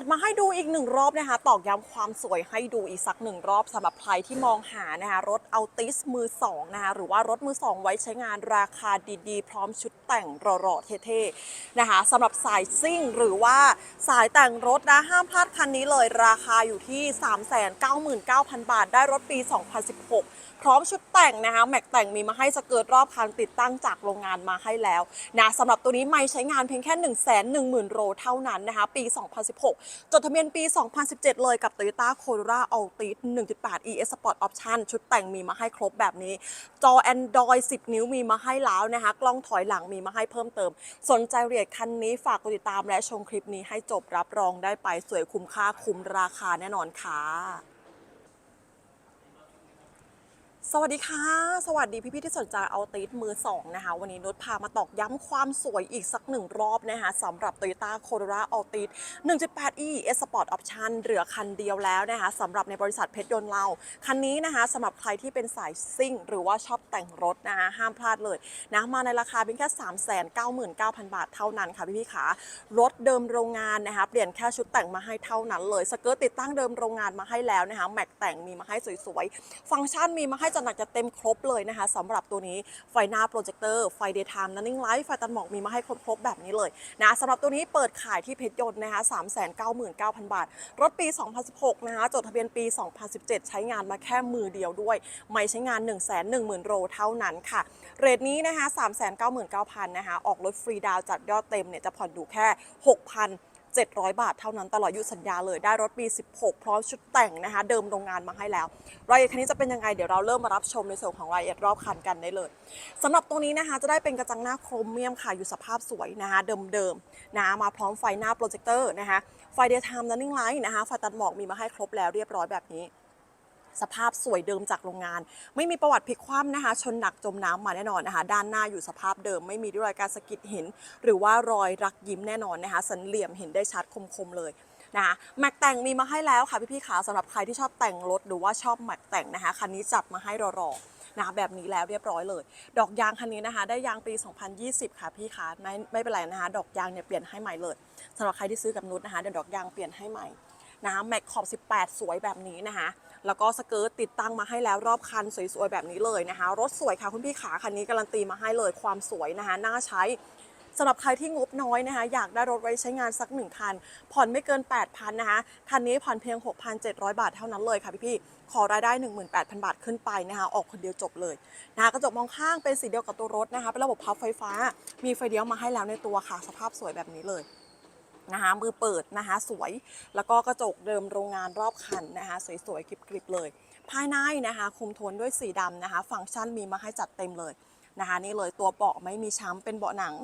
จัดมาให้ดูอีกหนึ่งรอบนะคะ ตอกย้ำความสวยให้ดูอีกสักหนึ่งรอบสำหรับใครที่มองหานะคะรถอัลติสมือสองนะคะหรือว่ารถมือสองไว้ใช้งานราคาดีๆ พร้อมชุดแต่งหล่อๆเท่ๆนะคะสำหรับสายซิ่งหรือว่าสายแต่งรถนะห้ามพลาดคันนี้เลยราคาอยู่ที่ 399,000 บาท ได้รถปี 2016 พร้อมชุดแต่งนะคะแม็กแต่งมีมาให้สเกิร์ตรอบคันติดตั้งจากโรงงานมาให้แล้วนะสำหรับตัวนี้ไม่ใช้งานเพียงแค่ 1 1 0 0 0 0โลเท่านั้นนะคะปี 2016จดทะเบียนปี 2017 เลยกับ Toyota Corolla Altis 1.8 ES Sport Option ชุดแต่งมีมาให้ครบแบบนี้ จอ Android 10 นิ้วมีมาให้แล้วนะคะ กล้องถอยหลังมีมาให้เพิ่มเติม สนใจเรียดคันนี้ฝากกดติดตามและชมคลิปนี้ให้จบรับรองได้ไปสวยคุ้มค่าคุ้มราคาแน่นอนค่ะ สวัสดีค่ะ สวัสดีพี่ๆที่สนใจเอาติสมือสองนะคะ วันนี้นุชพามาตอกย้ำความสวยอีกสักหนึ่งรอบนะคะสำหรับ Toyota Corolla Altis 1.8e S Sport Option เหลือคันเดียวแล้วนะคะสำหรับในบริษัทเพชรยนต์เรา คันนี้นะคะสำหรับใครที่เป็นสายซิ่ง หรือว่าชอบแต่งรถนะคะห้ามพลาดเลยนะมาในราคาเพียงแค่ 399,000 บาทเท่านั้นค่ะพี่ๆขารถเดิมโรงงานนะคะเปลี่ยนแค่ชุดแต่งมาให้เท่านั้นเลยสเกิร์ตติดตั้งเดิมโรงงานมาให้แล้วนะคะแม็กแต่งมีมาให้สวยๆฟังก์ชันมีมาให้จัดหนักจะเต็มครบเลยนะคะสำหรับตัวนี้ไฟหน้าโปรเจคเตอร์ไฟเดย์ไทม์นันนิ่งไลท์ไฟตัดหมอกมีมาให้ครบๆแบบนี้เลยนะสำหรับตัวนี้เปิดขายที่เพชรยนต์นะคะ399,000 บาท รถปี 2016 นะคะจดทะเบียนปี 2017 ใช้งานมาแค่มือเดียวด้วย ไม่ใช้งาน 1 1 0 0 0 0โลเท่านั้นค่ะ เรทนี้นะคะ399,000 นะคะออกรถฟรีดาวจัดยอดเต็มเนี่ยจะผ่อนอยู่แค่ 6,000 700 บาทเท่านั้นตลอดอายุสัญญาเลยได้รถปี 16 พร้อมชุดแต่งนะคะ เดิมโรงงานมาให้แล้ว รายละเอียดคันนี้จะเป็นยังไงเดี๋ยวเราเริ่มมารับชมในส่วนของรายละเอียดรอบคันกันได้เลยสำหรับตรงนี้นะคะจะได้เป็นกระจังหน้าโครเมียมค่ะอยู่สภาพสวยนะคะเดิมๆนะมาพร้อมไฟหน้าโปรเจคเตอร์นะคะไฟเดย์ไทม์นันนิ่งไลท์นะคะไฟตัดหมอกมีมาให้ครบแล้วเรียบร้อยแบบนี้ สภาพสวยเดิมจากโรงงาน ไม่มีประวัติพลิกคว่ำนะคะ ชนหนักจมน้ำมาแน่นอนนะคะ ด้านหน้าอยู่สภาพเดิม ไม่มีรอยการสะกิดเห็น หรือว่ารอยรักยิ้มแน่นอนนะคะ สันเหลี่ยมเห็นได้ชัดคมๆเลยนะคะแม็กแต่งมีมาให้แล้วค่ะพี่ๆขาสำหรับใครที่ชอบแต่งรถหรือว่าชอบแม็กแต่งนะคะคันนี้จัดมาให้รอๆนะคะแบบนี้แล้วเรียบร้อยเลย ดอกยางคันนี้นะคะ ได้ยางปี 2020 ค่ะพี่คะไม่ไม่เป็นไรนะคะ ดอกยางเนี่ยเปลี่ยนให้ใหม่เลยสำหรับใครที่ซื้อกับนุชนะคะเดี๋ยวดอกยางเปลี่ยนให้ใหม่ นะแม็กขอบ 18 สวยแบบนี้นะคะแล้วก็สเกิร์ตติดตั้งมาให้แล้วรอบคันสวยๆแบบนี้เลยนะคะ รถสวยค่ะคุณพี่ขาคันนี้การันตีมาให้เลยความสวยนะคะน่าใช้สำหรับใครที่งบน้อยนะคะ อยากได้รถไว้ใช้งานสักหนึ่งคัน ผ่อนไม่เกิน 8,000นะคะคันนี้ผ่อนเพียง 6,700 บาทเท่านั้นเลยค่ะพี่ๆขอรายได้ 18,000 บาทขึ้นไปนะคะ ออกคนเดียวจบเลยนะคะกระจกมองข้างเป็นสีเดียวกับตัวรถนะคะเป็นระบบพับไฟฟ้า มีไฟเลี้ยวมาให้แล้วในตัวค่ะ สภาพสวยแบบนี้เลย นะคะมือเปิดนะคะสวย แล้วก็กระจกเดิมโรงงานรอบคันนะคะสวยๆกริบๆเลย ภายในนะคะคุมโทนด้วยสีดำนะคะ ฟังก์ชันมีมาให้จัดเต็มเลยนะคะนี่เลยตัวเบาะไม่มีช้ำเป็นเบาะหนัง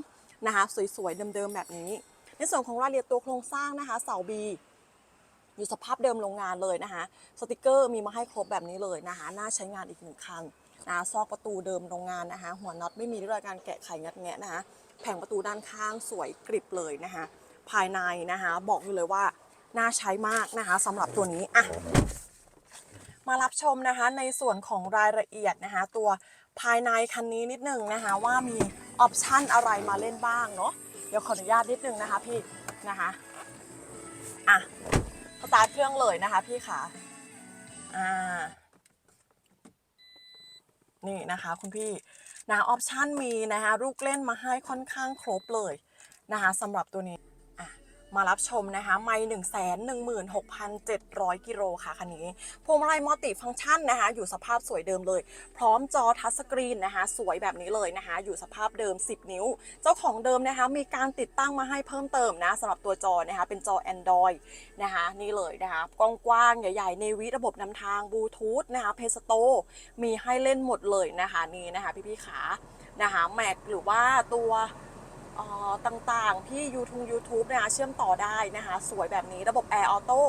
นะคะสวยๆเดิมๆแบบนี้ ในส่วนของรายละเอียดตัวโครงสร้างนะคะเสาบีอยู่สภาพเดิมโรงงานเลยนะคะ สติกเกอร์มีมาให้ครบแบบนี้เลยนะคะน่าใช้งานอีกหนึ่งคันนะซอกประตูเดิมโรงงานนะคะ หัวน็อตไม่มีร่องรอยการแกะไขงัดแงะนะคะ แผงประตูด้านข้างสวยกริบเลยนะคะ ภายในนะคะ บอกอยู่เลยว่า น่าใช้มากนะคะสำหรับตัวนี้อะมารับชมนะคะในส่วนของรายละเอียดนะคะ ตัวภายในคันนี้นิดนึงนะคะ ว่ามีออปชันอะไรมาเล่นบ้างเนาะเดี๋ยวขออนุญาตนิดนึงนะคะพี่นะคะอะสตาร์ทเครื่องเลยนะคะพี่ขาอ่านี่นะคะคุณพี่นะออปชันมีนะคะลูกเล่นมาให้ค่อนข้างครบเลยนะคะสำหรับตัวนี้ มารับชมนะคะ ไม่หนึ่งแสนหนึ่งหมื่นหกพันเจ็ดร้อยกิโลค่ะคันนี้พวงมาลัยมัลติฟังก์ชันนะคะ อยู่สภาพสวยเดิมเลย พร้อมจอทัชสกรีนนะคะ สวยแบบนี้เลยนะคะ อยู่สภาพเดิม 10 นิ้ว เจ้าของเดิมนะคะ มีการติดตั้งมาให้เพิ่มเติมนะสำหรับตัวจอนะคะ เป็นจอ Android นะคะ นี่เลยนะคะกว้างๆใหญ่ๆในวิระบบนำทางบลูทูธนะคะเพสโตมีให้เล่นหมดเลยนะคะนี่นะคะ พี่ๆขานะคะแม็กหรือว่าตัว ต่างๆ ที่ YouTube YouTube นะคะเชื่อมต่อได้นะคะ สวยแบบนี้ระบบ Air Auto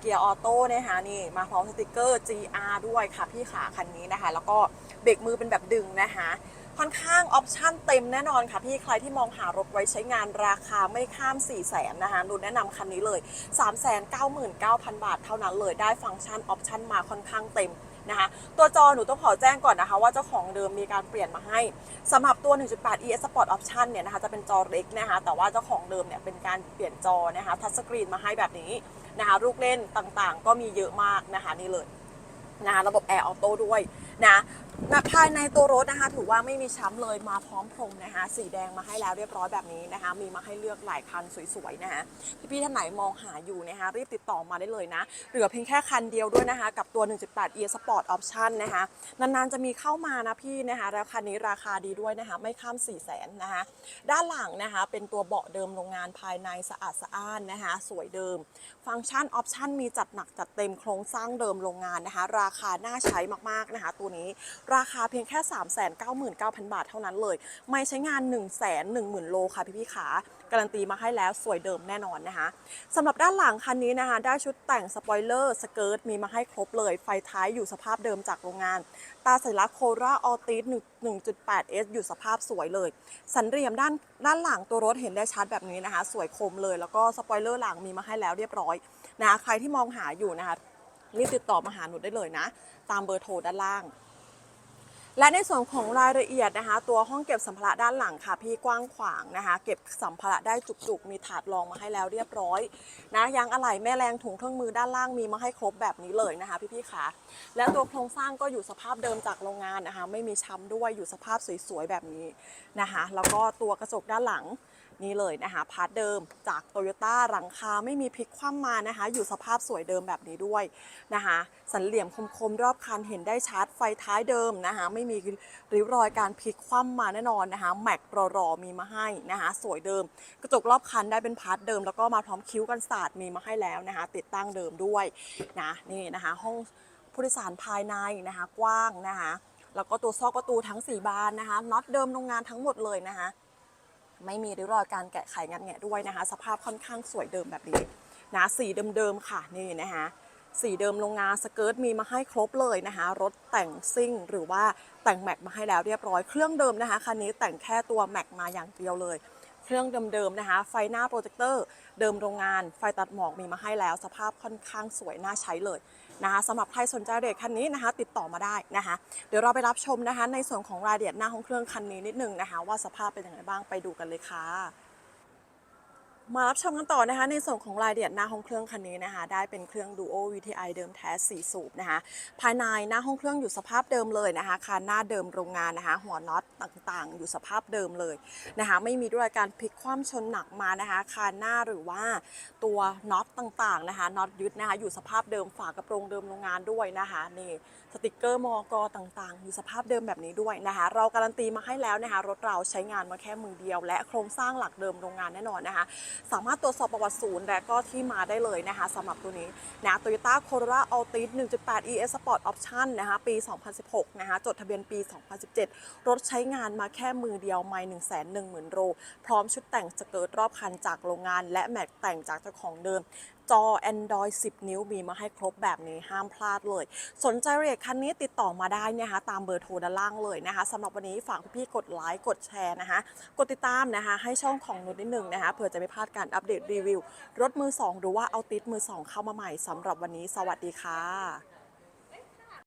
เกียร์ออโต้นะคะนี่มาพร้อมสติกเกอร์ GR ด้วยค่ะพี่ขาคันนี้นะคะ แล้วก็เบรกมือเป็นแบบดึงนะคะค่อนข้างออปชั่นเต็มแน่นอนค่ะพี่ใครที่มองหารถไว้ใช้งานราคาไม่ข้าม 4 0 0แสนนะคะนุนแนะนำคันนี้เลย 399,000 บาทเท่านั้นเลยได้ฟังก์ชันออปชั่นมาค่อนข้างเต็ม นะคะตัวจอหนูต้องขอแจ้งก่อนนะคะว่าเจ้าของเดิมมีการเปลี่ยนมาให้สำหรับตัว 1.8 ES Sport Option เนี่ยนะคะจะเป็นจอเล็กนะคะแต่ว่าเจ้าของเดิมเนี่ยเป็นการเปลี่ยนจอนะคะทัชสกรีนมาให้แบบนี้นะคะลูกเล่นต่างๆ ก็มีเยอะมากนะคะนี่เลยนะคะระบบแอร์ออโต้ด้วยนะ นะภายในตัวรถนะคะ ถือว่าไม่มีช้ำเลยมาพร้อมพรมนะคะ สีแดงมาให้แล้วเรียบร้อยแบบนี้นะคะ มีมาให้เลือกหลายคันสวยๆนะคะพี่ๆท่านไหนมองหาอยู่นะคะ รีบติดต่อมาได้เลยนะ เหลือเพียงแค่คันเดียวด้วยนะคะ กับตัว 1.8 e Sport Option นะคะ นานๆจะมีเข้ามานะพี่นะคะ แล้วคันนี้ราคาดีด้วยนะคะ ไม่ข้าม 4 0 0แสนนะคะ ด้านหลังนะคะ เป็นตัวเบาะเดิมโรงงานภายในสะอาดสะอ้านนะคะ สวยเดิม ฟังก์ชันออปชันมีจัดหนักจัดเต็มโครงสร้างเดิมโรงงานนะคะ ราคาน่าใช้มากๆนะคะ ตัวนี้ราคาเพียงแค่ 3 9 9 0 0 0 บาทเท่านั้นเลย ไม่ใช้งาน 1 1 0 0 0 0 โลค่ะพี่พี่ขาการันตีมาให้แล้วสวยเดิมแน่นอนนะคะสำหรับด้านหลังคันนี้นะคะ ได้ชุดแต่งสปอยเลอร์สเกิร์ตมีมาให้ครบเลย ไฟท้ายอยู่สภาพเดิมจากโรงงาน ตาสัญลักษณ์โคราออติส 1.8S อยู่สภาพสวยเลย สันเหลี่ยมด้านด้านหลังตัวรถเห็นได้ชัดแบบนี้นะคะ สวยคมเลยแล้วก็สปอยเลอร์หลังมีมาให้แล้วเรียบร้อยนะคะใครที่มองหาอยู่นะคะรีบติดต่อมาหาหนูได้เลยนะ ตามเบอร์โทรด้านล่าง และในส่วนของรายละเอียดนะคะ ตัวห้องเก็บสัมภาระด้านหลังค่ะ พี่กว้างขวางนะคะ เก็บสัมภาระได้จุกๆ มีถาดรองมาให้แล้วเรียบร้อยนะยางอะไหล่แม่แรงถุงเครื่องมือด้านล่างมีมาให้ครบแบบนี้เลยนะคะ พี่ๆค่ะและตัวโครงสร้างก็อยู่สภาพเดิมจากโรงงานนะคะ ไม่มีช้ำด้วยอยู่สภาพสวยๆแบบนี้นะคะ แล้วก็ตัวกระจกด้านหลังนี่เลยนะคะพาร์ทเดิมจากโตโยต้าหลังคาไม่มีพลิกคว่ำมานะคะ อยู่สภาพสวยเดิมแบบนี้ด้วยนะคะ สันเหลี่ยมคมๆ รอบคันเห็นได้ชัดไฟท้ายเดิมนะคะ ไม่มีริ้วรอยการพลิกคว่ำมาแน่นอนนะคะ แม็กรอๆมีมาให้นะคะ สวยเดิม กระจกรอบคันได้เป็นพาร์ทเดิม แล้วก็มาพร้อมคิ้วกันศาสตร์มีมาให้แล้วนะคะ ติดตั้งเดิมด้วยนะนี่นะคะ ห้องผู้โดยสารภายในนะคะ กว้างนะคะแล้วก็ตัวซอกประตูทั้ง 4 บานนะคะน็อตเดิมโรงงานทั้งหมดเลยนะคะ ไม่มีริ้วรอยการแกะไขงัดแงะด้วยนะคะ สภาพค่อนข้างสวยเดิมแบบนี้นะสีเดิมๆค่ะนี่นะคะสีเดิมโรงงานสเกิร์ตมีมาให้ครบเลยนะคะ รถแต่งซิ่งหรือว่าแต่งแม็กมาให้แล้วเรียบร้อยเครื่องเดิมนะคะคันนี้แต่งแค่ตัวแม็กมาอย่างเดียวเลย เครื่องเดิมๆนะคะ ไฟหน้าโปรเจคเตอร์เดิมโรงงาน ไฟตัดหมอกมีมาให้แล้ว สภาพค่อนข้างสวยน่าใช้เลยนะคะสำหรับใครสนใจเด็กคันนี้นะคะ ติดต่อมาได้นะคะ เดี๋ยวเราไปรับชมนะคะ ในส่วนของรายละเอียดหน้าของเครื่องคันนี้นิดนึงนะคะ ว่าสภาพเป็นยังไงบ้างไปดูกันเลยค่ะ มารับชมกันต่อนะคะในส่วนของรายละเอียดหน้าห้องเครื่องคันนี้นะคะ ได้เป็นเครื่อง Duo VTI เดิมแท้4สูบนะคะภายในหน้าห้องเครื่องอยู่สภาพเดิมเลยนะคะคานหน้าเดิมโรงงานนะคะ หัวน็อตต่างๆ อยู่สภาพเดิมเลยนะคะ ไม่มีด้วยการพลิกคว่ำชนหนักมานะคะคานหน้าหรือว่าตัวน็อตต่างๆนะคะน็อตยึดนะคะอยู่สภาพเดิมฝากระโปรงเดิมโรงงานด้วยนะคะนี่สติกเกอร์มอกต่างๆ อยู่สภาพเดิมแบบนี้ด้วยนะคะ เราการันตีมาให้แล้วนะคะรถเราใช้งานมาแค่มือเดียว และโครงสร้างหลักเดิมโรงงานแน่นอนนะคะสามารถตรวจสอบประวัติศูนย์และก็ที่มาได้เลยนะคะสำหรับตัวนี้นะโตโยต้าโคโร a าอัลติส1.8 ES Sport Option นะคะปี 2016 นะคะจดทะเบียนปี 2017 รถใช้งานมาแค่มือเดียวไม่1 1 0 0 0 0โลพร้อมชุดแต่งสเกิร์ตรอบคันจากโรงงาน และแม็กแต่งจากเจ้าของเดิม จอ Android 10 นิ้วมีมาให้ครบแบบนี้ห้ามพลาดเลย สนใจเรียกคันนี้ติดต่อมาได้นะคะตามเบอร์โทรด้านล่างเลยนะคะสำหรับวันนี้ฝากพี่ๆกดไลค์กดแชร์นะคะ กดติดตามนะคะ ให้ช่องของนุชนิดหนึ่งนะคะเผื่อจะไม่พลาดการอัปเดตรีวิว รถมือ 2 หรือว่าเอาติดมือ 2 เข้ามาใหม่สำหรับวันนี้ สวัสดีค่ะ